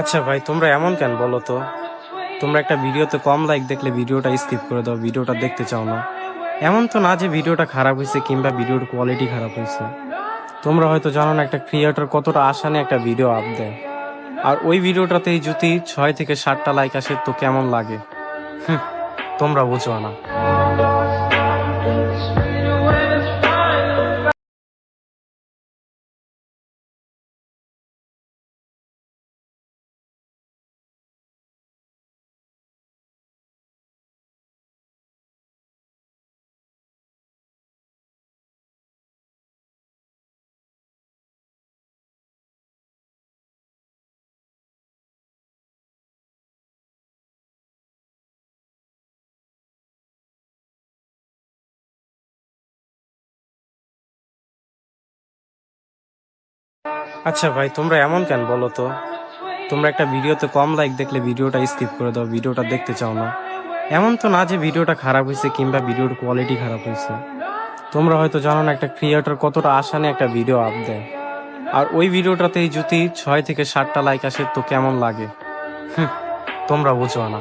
আচ্ছা ভাই, তোমরা এমন কেন বলো তো? তোমরা একটা ভিডিওতে কম লাইক দেখলে ভিডিওটা স্কিপ করে দাও, ভিডিওটা দেখতে চাও না। এমন তো না যে ভিডিওটা খারাপ হয়েছে কিংবা ভিডিওর কোয়ালিটি খারাপ হয়েছে। তোমরা হয়তো জানো না একটা ক্রিয়েটর কতটা আশা নিয়ে একটা ভিডিও আপ দেয়। আর ওই ভিডিওটাতেই যদি ছয় থেকে সাতটা লাইক আসে, তো কেমন লাগে? তোমরা বুঝো না। আচ্ছা ভাই, তোমরা এমন কেন বলো তো? তোমরা একটা ভিডিওতে কম লাইক দেখলে ভিডিওটা স্কিপ করে দাও, ভিডিওটা দেখতে চাও না। এমন তো না যে ভিডিওটা খারাপ হয়েছে কিংবা ভিডিওর কোয়ালিটি খারাপ হয়েছে। তোমরা হয়তো জানো না একটা ক্রিয়েটর কতটা আশা নিয়ে একটা ভিডিও আপ দেয়। আর ওই ভিডিওটাতেই যদি ছয় থেকে সাতটা লাইক আসে, তো কেমন লাগে? তোমরা বুঝো না।